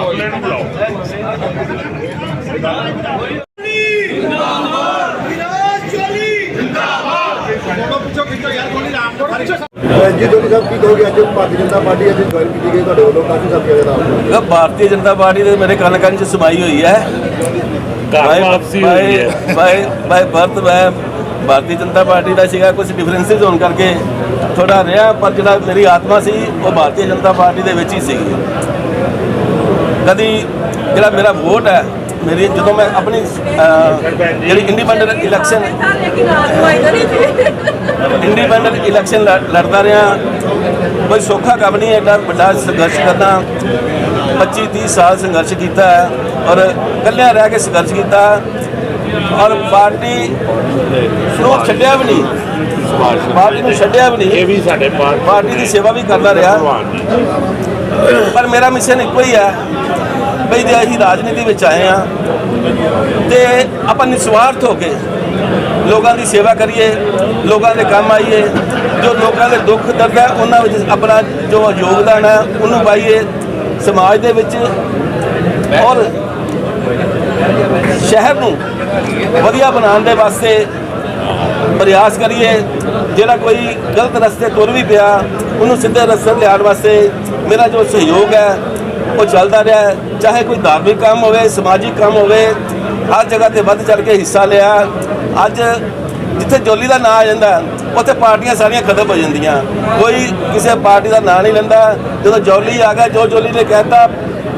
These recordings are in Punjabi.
ਅਗਲੇ ਨੂੰ ਬੁਲਾਓ ਜੀ ਦੋਨੀ ਸਾਹਿਬ ਕੀ ਕਹੋਗੇ ਅੱਜ ਭਾਰਤੀ ਜਨਤਾ ਪਾਰਟੀ ਅੱਜ ਜੁਆਇਨ ਕੀਤੀ ਗਈ ਤੁਹਾਡੇ ਵੱਲੋਂ ਕਾਫੀ ਸਾਥੀਆਂ ਦੇ ਨਾਲ ਨਾ ਭਾਰਤੀ ਜਨਤਾ ਪਾਰਟੀ ਦੇ ਮੇਰੇ ਕੰਨ ਕੰਨ 'ਚ ਸਮਾਈ ਹੋਈ ਹੈ। ਕਾਰਮਾ ਆਪਸੀ ਹੋਈ ਹੈ। ਬਾਈ ਬਾਈ ਬਰਤ ਮੈਂ ਭਾਰਤੀ ਜਨਤਾ ਪਾਰਟੀ ਦਾ ਸੀਗਾ ਕੁਝ ਡਿਫਰੈਂਸਿਸ ਹੋਣ ਕਰਕੇ ਥੋੜਾ ਰਿਹਾ, ਪਰ ਜਿਹੜਾ ਮੇਰੀ ਆਤਮਾ ਸੀ, ਉਹ ਭਾਰਤੀ ਜਨਤਾ ਪਾਰਟੀ ਦੇ ਵਿੱਚ ਹੀ ਸੀਗੀ। ਕਦੀ ਜਿਹੜਾ ਮੇਰਾ ਵੋਟ ਹੈ, ਮੇਰੀ ਜਦੋਂ ਮੈਂ ਆਪਣੀ ਜਿਹੜੀ ਇੰਡੀਪੈਂਡੈਂਟ ਇਲੈਕਸ਼ਨ ਇੰਡੀਪੈਂਡੈਂਟ ਇਲੈਕਸ਼ਨ ਲੜਦਾ ਰਿਹਾ, ਕੋਈ ਸੌਖਾ ਕੰਮ ਨਹੀਂ ਐਡਾ ਵੱਡਾ ਸੰਘਰਸ਼ ਕਰਦਾ 25 30 ਸਾਲ ਸੰਘਰਸ਼ ਕੀਤਾ ਔਰ ਇਕੱਲਿਆਂ ਰਹਿ ਕੇ ਸੰਘਰਸ਼ ਕੀਤਾ। ਔਰ ਪਾਰਟੀ ਨੂੰ ਛੱਡਿਆ ਵੀ ਨਹੀਂ। ਪਾਰਟੀ ਨੂੰ ਛੱਡਿਆ ਵੀ ਇਹ ਨਹੀਂ ਵੀ ਸਾਡੇ ਪਾਰਟੀ ਦੀ ਸੇਵਾ ਵੀ ਕਰਦਾ ਰਿਹਾ। ਪਰ ਮੇਰਾ ਮਿਸ਼ਨ ਇੱਕੋ ਹੀ ਹੈ ਬਈ ਜੇ ਅਸੀਂ ਰਾਜਨੀਤੀ ਵਿੱਚ ਆਏ ਆ ਤੇ ਆਪਾਂ ਨਿਸਵਾਰਥ ਹੋ ਕੇ ਲੋਕਾਂ ਦੀ ਸੇਵਾ ਕਰੀਏ ਲੋਕਾਂ ਦੇ ਕੰਮ ਆਈਏ ਜੋ ਲੋਕਾਂ ਦੇ ਦੁੱਖ ਦਰਦ ਹੈ ਉਹਨਾਂ ਵਿੱਚ ਆਪਣਾ ਜੋ ਯੋਗਦਾਨ ਹੈ ਉਹਨੂੰ ਪਾਈਏ ਸਮਾਜ ਦੇ ਵਿੱਚ ਔਰ ਸ਼ਹਿਰ ਨੂੰ ਵਧੀਆ ਬਣਾਉਣ ਦੇ ਵਾਸਤੇ ਪ੍ਰਯਾਸ ਕਰੀਏ। ਜਿਹੜਾ ਕੋਈ ਗਲਤ ਰਸਤੇ ਤੁਰ ਵੀ ਪਿਆ, ਉਹਨੂੰ ਸਿੱਧੇ ਰਸਤੇ ਲਿਆਉਣ ਵਾਸਤੇ ਮੇਰਾ ਜੋ ਸਹਿਯੋਗ ਹੈ, ਉਹ ਚੱਲਦਾ ਰਿਹਾ ਚਾਹੇ ਕੋਈ ਧਾਰਮਿਕ ਕੰਮ ਹੋਵੇ, ਸਮਾਜਿਕ ਕੰਮ ਹੋਵੇ, ਹਰ ਜਗ੍ਹਾ ਤੇ ਵੱਧ ਚੜ ਕੇ ਹਿੱਸਾ ਲਿਆ। ਅੱਜ ਜਿੱਥੇ ਜੋਲੀ ਦਾ ਨਾਂ ਆ ਜਾਂਦਾ, ਉੱਥੇ ਪਾਰਟੀਆਂ ਸਾਰੀਆਂ ਖਤਮ ਹੋ ਜਾਂਦੀਆਂ। ਕੋਈ ਕਿਸੇ ਪਾਰਟੀ ਦਾ ਨਾਂ ਨਹੀਂ ਲੈਂਦਾ। ਜਦੋਂ ਜੋਲੀ ਆ ਗਿਆ, ਜੋ ਜੋਲੀ ਨੇ ਕਹਿਤਾ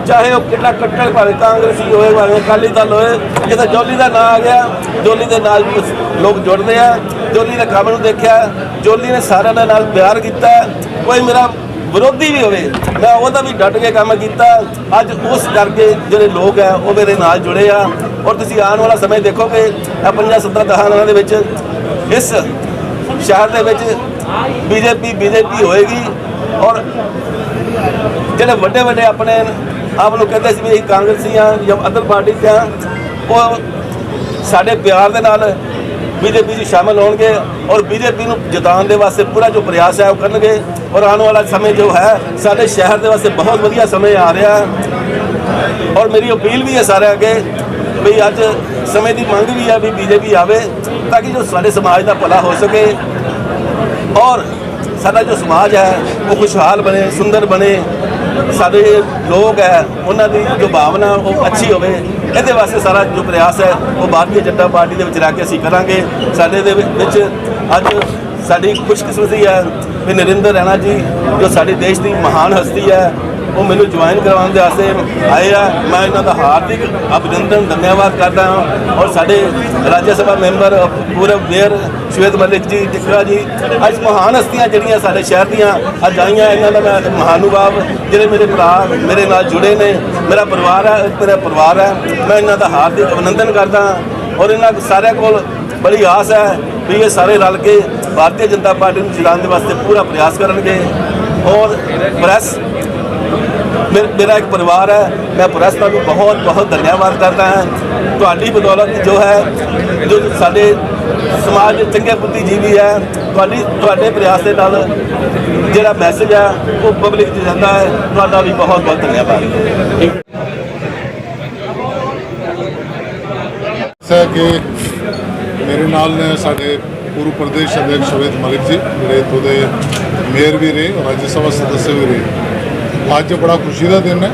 ਚਾਹੇ ਉਹ ਕਿੰਨਾ ਕੱਟੜ ਭਾਵੇਂ ਕਾਂਗਰਸੀ ਹੋਏ, ਭਾਵੇਂ ਅਕਾਲੀ ਦਲ ਹੋਏ ਇਹ ਤਾਂ ਜੋਲੀ ਦਾ ਨਾਂ ਆ ਗਿਆ, ਜੋਲੀ ਦੇ ਨਾਲ ਕੁਛ ਲੋਕ ਜੁੜਦੇ ਆ। ਜੋਲੀ ਦੇ ਕੰਮ ਨੂੰ ਦੇਖਿਆ, ਜੋਲੀ ਨੇ ਸਾਰਿਆਂ ਦੇ ਨਾਲ ਪਿਆਰ ਕੀਤਾ। ਕੋਈ ਮੇਰਾ ਵਿਰੋਧੀ ਵੀ ਹੋਵੇ, ਮੈਂ ਉਹਦਾ ਵੀ ਡਟ ਕੇ ਕੰਮ ਕੀਤਾ। ਅੱਜ ਉਸ ਕਰਕੇ ਜਿਹੜੇ ਲੋਕ ਆ, ਉਹ ਮੇਰੇ ਨਾਲ ਜੁੜੇ ਆ। ਔਰ ਤੁਸੀਂ ਆਉਣ ਵਾਲਾ ਸਮੇਂ ਦੇਖੋਗੇ, ਇਹ ਪੰਜਾਂ ਸੱਤਾਂ ਦਹਾਂ ਦੇ ਵਿੱਚ ਇਸ ਸ਼ਹਿਰ ਦੇ ਵਿੱਚ ਬੀਜੇਪੀ ਬੀਜੇਪੀ ਹੋਏਗੀ। ਔਰ ਜਿਹੜੇ ਵੱਡੇ ਵੱਡੇ ਆਪਣੇ ਆਪ ਨੂੰ ਕਹਿੰਦੇ ਸੀ ਵੀ ਅਸੀਂ ਕਾਂਗਰਸੀ ਆ ਜਾਂ ਅਦਰ ਪਾਰਟੀ ਤੇ ਆ ਉਹ ਸਾਡੇ ਪਿਆਰ ਦੇ ਨਾਲ ਬੀਜੇਪੀ 'ਚ ਸ਼ਾਮਲ ਹੋਣਗੇ ਔਰ ਬੀਜੇਪੀ ਨੂੰ ਜਿਤਾਉਣ ਦੇ ਵਾਸਤੇ ਪੂਰਾ ਜੋ ਪ੍ਰਯਾਸ ਹੈ ਉਹ ਕਰਨਗੇ। ਔਰ ਆਉਣ ਵਾਲਾ ਸਮੇਂ ਜੋ ਹੈ, ਸਾਡੇ ਸ਼ਹਿਰ ਦੇ ਵਾਸਤੇ ਬਹੁਤ ਵਧੀਆ ਸਮੇਂ ਆ ਰਿਹਾ। ਔਰ ਮੇਰੀ ਅਪੀਲ ਵੀ ਹੈ ਸਾਰਿਆਂ ਅੱਗੇ ਵੀ ਅੱਜ ਸਮੇਂ ਦੀ ਮੰਗ ਵੀ ਹੈ ਵੀ ਬੀਜੇਪੀ ਆਵੇ ਤਾਂ ਕਿ ਜੋ ਸਾਡੇ ਸਮਾਜ ਦਾ ਭਲਾ ਹੋ ਸਕੇ। ਔਰ ਸਾਡਾ ਜੋ ਸਮਾਜ ਹੈ, ਉਹ ਖੁਸ਼ਹਾਲ ਬਣੇ, ਸੁੰਦਰ ਬਣੇ। ਸਾਡੇ ਲੋਕ ਹੈ, ਉਹਨਾਂ ਦੀ ਜੋ ਭਾਵਨਾ ਉਹ ਅੱਛੀ ਹੋਵੇ, ਇਹਦੇ ਵਾਸਤੇ ਸਾਰਾ ਜੋ ਪ੍ਰਯਾਸ ਹੈ, ਉਹ ਭਾਰਤੀ ਜਨਤਾ ਪਾਰਟੀ ਦੇ ਵਿੱਚ ਰਹਿ ਕੇ ਅਸੀਂ ਕਰਾਂਗੇ। ਸਾਡੇ ਦੇ ਵਿੱਚ ਅੱਜ ਸਾਡੀ ਖੁਸ਼ਕਿਸਮਤੀ ਹੈ ਵੀ ਨਰਿੰਦਰ ਰੈਣਾ ਜੀ, ਜੋ ਸਾਡੇ ਦੇਸ਼ ਦੀ ਮਹਾਨ ਹਸਤੀ ਹੈ ਉਹ ਮੈਨੂੰ ਜੁਆਇਨ ਕਰਵਾਉਣ ਦੇ ਵਾਸਤੇ ਆਏ ਆ। ਮੈਂ ਇਹਨਾਂ ਦਾ ਹਾਰਦਿਕ ਅਭਿਨੰਦਨ, ਧੰਨਵਾਦ ਕਰਦਾ ਹਾਂ। ਔਰ ਸਾਡੇ ਰਾਜ ਸਭਾ ਮੈਂਬਰ ਪੂਰਬ ਵੇਰ ਸ਼ਵੇਤ ਮਲਿਕ ਜੀ, ਟਿਕਰਾ ਜੀ, ਅੱਜ ਮਹਾਨ ਹਸਤੀਆਂ ਜਿਹੜੀਆਂ ਸਾਡੇ ਸ਼ਹਿਰ ਦੀਆਂ ਅੱਜ ਆਈਆਂ, ਇਹਨਾਂ ਦਾ ਮੈਂ ਮਹਾਨੁਭਾਵ ਜਿਹੜੇ ਮੇਰੇ ਭਰਾ, ਮੇਰੇ ਨਾਲ ਜੁੜੇ ਨੇ, ਮੇਰਾ ਪਰਿਵਾਰ ਹੈ, ਮੇਰਾ ਪਰਿਵਾਰ ਹੈ, ਮੈਂ ਇਹਨਾਂ ਦਾ ਹਾਰਦਿਕ ਅਭਿਨੰਦਨ ਕਰਦਾ ਹਾਂ। ਔਰ ਇਹਨਾਂ ਸਾਰਿਆਂ ਕੋਲ ਬੜੀ ਆਸ ਹੈ ਵੀ ਇਹ ਸਾਰੇ ਰਲ ਕੇ ਭਾਰਤੀ ਜਨਤਾ ਪਾਰਟੀ ਨੂੰ ਚਲਾਉਣ ਦੇ ਵਾਸਤੇ ਪੂਰਾ ਪ੍ਰਯਾਸ ਕਰਨਗੇ। ਔਰ ਪ੍ਰੈਸ ਮੇਰ- ਮੇਰਾ ਇੱਕ ਪਰਿਵਾਰ ਹੈ, ਮੈਂ ਪ੍ਰੈਸ ਦਾ ਵੀ ਬਹੁਤ ਬਹੁਤ ਧੰਨਵਾਦ ਕਰਦਾ ਹਾਂ। ਤੁਹਾਡੀ ਬਦੌਲਤ ਜੋ ਹੈ, ਜੋ ਸਾਡੇ ਸਮਾਜ ਦੇ ਚੰਗੇ ਬੁੱਧੀਜੀਵੀ ਹੈ, ਤੁਹਾਡੀ, ਤੁਹਾਡੇ ਪ੍ਰਯਾਸ ਦੇ ਨਾਲ ਜਿਹੜਾ ਮੈਸੇਜ ਹੈ, ਉਹ ਪਬਲਿਕ 'ਚ ਜਾਂਦਾ ਹੈ। ਤੁਹਾਡਾ ਵੀ ਬਹੁਤ ਬਹੁਤ ਧੰਨਵਾਦ। ਹੈ ਕਿ ਮੇਰੇ ਨਾਲ ਨੇ ਸਾਡੇ ਪੂਰਵ ਪ੍ਰਦੇਸ਼ ਅਧਿਕਸ਼ ਸ਼ਵੇਤ ਮਲਿਕ ਜੀ, ਜਿਹੜੇ ਇੱਥੋਂ ਦੇ ਮੇਅਰ ਵੀ ਰਹੇ ਔਰ ਰਾਜ ਸਭਾ ਸਦस्य ਵੀ ਰਹੇ। ਅੱਜ ਬੜਾ ਖੁਸ਼ੀ ਦਾ ਦਿਨ ਹੈ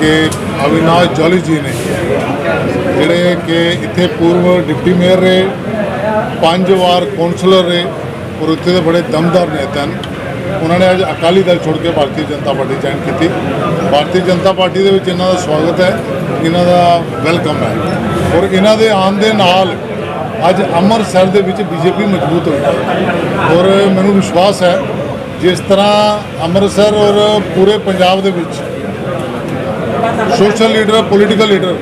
ਕਿ ਅਵਿਨਾਸ਼ ਜੋਲੀ ਜੀ ਨੇ ਜਿਹੜੇ ਕਿ ਇੱਥੇ ਪੂਰਵ ਡਿਪਟੀ ਮੇਅਰ ਰਹੇ, ਪੰਜ ਵਾਰ ਕੌਂਸਲਰ ਰਹੇ ਔਰ ਉੱਥੇ ਦੇ ਬੜੇ ਦਮਦਾਰ ਨੇਤਾ ਨੇ ਉਹਨਾਂ ਨੇ ਅੱਜ ਅਕਾਲੀ ਦਲ ਛੋੜ ਕੇ ਭਾਰਤੀ ਜਨਤਾ ਪਾਰਟੀ ਜੁਆਇਨ ਕੀਤੀ। ਭਾਰਤੀ ਜਨਤਾ ਪਾਰਟੀ ਦੇ ਵਿੱਚ ਇਹਨਾਂ ਦਾ ਸਵਾਗਤ ਹੈ, ਇਹਨਾਂ ਦਾ ਵੈਲਕਮ ਹੈ ਔਰ ਇਹਨਾਂ ਦੇ ਆਉਣ ਦੇ ਨਾਲ ਅੱਜ ਅੰਮ੍ਰਿਤਸਰ ਦੇ ਵਿੱਚ ਬੀਜੇਪੀ ਮਜ਼ਬੂਤ ਹੋਈ। ਔਰ ਮੈਨੂੰ ਵਿਸ਼ਵਾਸ ਹੈ ਜਿਸ ਤਰ੍ਹਾਂ ਅੰਮ੍ਰਿਤਸਰ ਔਰ ਪੂਰੇ ਪੰਜਾਬ ਦੇ ਵਿੱਚ social leader political leader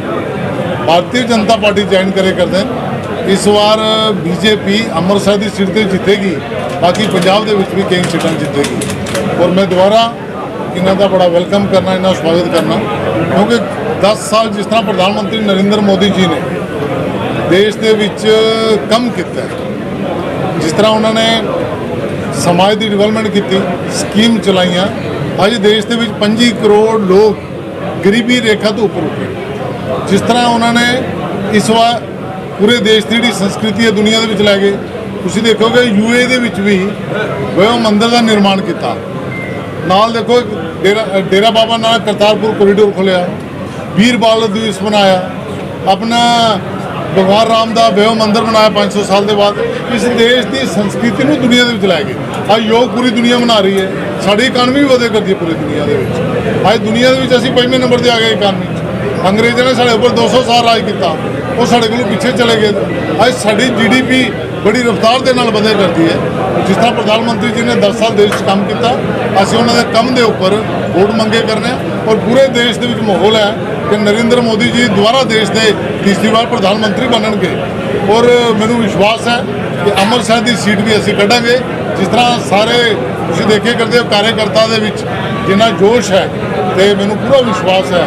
Bharatiya Janata party join ਕਰੇ ਕਰਦੇ ਹਨ। ਇਸ ਵਾਰ ਬੀਜੇਪੀ ਅੰਮ੍ਰਿਤਸਰ ਦੀ ਸੀਟ ਤੇ ਜਿੱਤੇਗੀ, ਬਾਕੀ ਪੰਜਾਬ ਦੇ ਵਿੱਚ ਵੀ ਕਈ ਸੀਟਾਂ ਜਿੱਤੇਗੀ। ਔਰ ਮੈਂ ਦੁਬਾਰਾ ਇਹਨਾਂ ਦਾ ਬੜਾ ਵੈਲਕਮ ਕਰਨਾ, ਇਹਨਾਂ ਦਾ ਸਵਾਗਤ ਕਰਨਾ, ਕਿਉਂਕਿ 10 ਸਾਲ ਜਿਸ ਤਰ੍ਹਾਂ ਪ੍ਰਧਾਨ ਮੰਤਰੀ ਨਰਿੰਦਰ ਮੋਦੀ ਜੀ ਨੇ ਦੇਸ਼ ਦੇ ਵਿੱਚ ਕੰਮ ਕੀਤਾ ਜਿਸ ਤਰ੍ਹਾਂ ਉਹਨਾਂ ਨੇ ਸਮਾਜ ਦੀ ਡਿਵੈਲਪਮੈਂਟ ਕੀਤੀ ਸਕੀਮ ਚਲਾਈਆਂ। ਅੱਜ ਦੇਸ਼ ਦੇ ਵਿੱਚ 25 ਕਰੋੜ ਲੋਕ ਗਰੀਬੀ ਰੇਖਾ ਤੋਂ ਉੱਪਰ ਉੱਠੇ। ਜਿਸ ਤਰ੍ਹਾਂ ਉਹਨਾਂ ਨੇ ਇਸ ਵਾਰ ਪੂਰੇ ਦੇਸ਼ ਦੀ ਜਿਹੜੀ ਸੰਸਕ੍ਰਿਤੀ ਹੈ ਦੁਨੀਆ ਦੇ ਵਿੱਚ ਲੈ ਗਏ ਤੁਸੀਂ ਦੇਖੋਗੇ ਯੂਏ ਦੇ ਵਿੱਚ ਵੀ ਉਹ ਮੰਦਰ ਦਾ ਨਿਰਮਾਣ ਕੀਤਾ। ਨਾਲ ਦੇਖੋ ਇੱਕ ਡੇਰਾ ਡੇਰਾ ਬਾਬਾ ਨਾਨਕ ਕਰਤਾਰਪੁਰ ਕੋਰੀਡੋਰ ਖੋਲਿਆ ਵੀਰ ਬਾਲ ਦਿਵਸ ਬਣਾਇਆ। ਆਪਣਾ ਭਗਵਾਨ ਰਾਮ ਦਾ ਵਿਆਹ ਮੰਦਿਰ ਬਣਾਇਆ 500 ਸਾਲ ਦੇ ਬਾਅਦ, ਇਸ ਦੇਸ਼ ਦੀ ਸੰਸਕ੍ਰਿਤੀ ਨੂੰ ਦੁਨੀਆ ਦੇ ਵਿੱਚ ਲੈ ਗਏ। ਅੱਜ ਯੋਗ ਪੂਰੀ ਦੁਨੀਆ ਮਨਾ ਰਹੀ ਹੈ। ਸਾਡੀ ਇਕਾਨਮੀ ਵੀ ਵਧੇ ਕਰਦੀ ਹੈ ਪੂਰੀ ਦੁਨੀਆ ਦੇ ਵਿੱਚ। ਅੱਜ ਦੁਨੀਆ ਦੇ ਵਿੱਚ ਅਸੀਂ ਪੰਜਵੇਂ ਨੰਬਰ ਤੇ ਆ ਗਏ ਇਕਾਨਮੀ 'ਚ। ਅੰਗਰੇਜ਼ਾਂ ਨੇ ਸਾਡੇ ਉੱਪਰ 200 ਸਾਲ ਰਾਜ ਕੀਤਾ। ਉਹ ਸਾਡੇ ਕੋਲੋਂ ਪਿੱਛੇ ਚਲੇ ਗਏ। ਅੱਜ ਸਾਡੀ ਜੀਡੀਪੀ ਬੜੀ ਰਫ਼ਤਾਰ ਦੇ ਨਾਲ ਵਧਿਆ ਕਰਦੀ ਹੈ। ਜਿਸ ਤਰ੍ਹਾਂ ਪ੍ਰਧਾਨ ਮੰਤਰੀ ਜੀ ਨੇ 10 ਸਾਲ ਦੇਸ਼ 'ਚ ਕੰਮ ਕੀਤਾ, ਅਸੀਂ ਉਹਨਾਂ ਦੇ ਕੰਮ ਦੇ ਉੱਪਰ ਵੋਟ ਮੰਗੇ ਕਰਨੇ ਆ ਔਰ ਪੂਰੇ ਦੇਸ਼ ਦੇ ਵਿੱਚ ਮਾਹੌਲ ਹੈ। ਕਿ ਨਰਿੰਦਰ ਮੋਦੀ ਜੀ ਦੁਬਾਰਾ ਦੇਸ਼ ਦੇ ਤੀਸਰੀ ਵਾਰ ਪ੍ਰਧਾਨ ਮੰਤਰੀ ਬਣਨਗੇ। ਔਰ ਮੈਨੂੰ ਵਿਸ਼ਵਾਸ ਹੈ ਕਿ ਅੰਮ੍ਰਿਤਸਰ ਦੀ ਸੀਟ ਵੀ ਅਸੀਂ ਕੱਢਾਂਗੇ। ਜਿਸ ਤਰ੍ਹਾਂ ਸਾਰੇ ਤੁਸੀਂ ਦੇਖੇ ਕਰਦੇ ਹੋ ਕਾਰਜਕਰਤਾ ਦੇ ਵਿੱਚ ਜਿੰਨਾ ਜੋਸ਼ ਹੈ ਤੇ ਮੈਨੂੰ ਪੂਰਾ ਵਿਸ਼ਵਾਸ ਹੈ।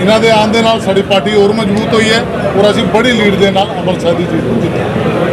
ਇਹਨਾਂ ਦੇ ਆਉਣ ਦੇ ਨਾਲ ਸਾਡੀ ਪਾਰਟੀ ਹੋਰ ਮਜ਼ਬੂਤ ਹੋਈ ਹੈ ਔਰ ਅਸੀਂ ਬੜੀ ਲੀਡ ਦੇ ਨਾਲ ਅੰਮ੍ਰਿਤਸਰ ਦੀ ਸੀਟ ਨੂੰ ਜਿੱਤਾਂਗੇ।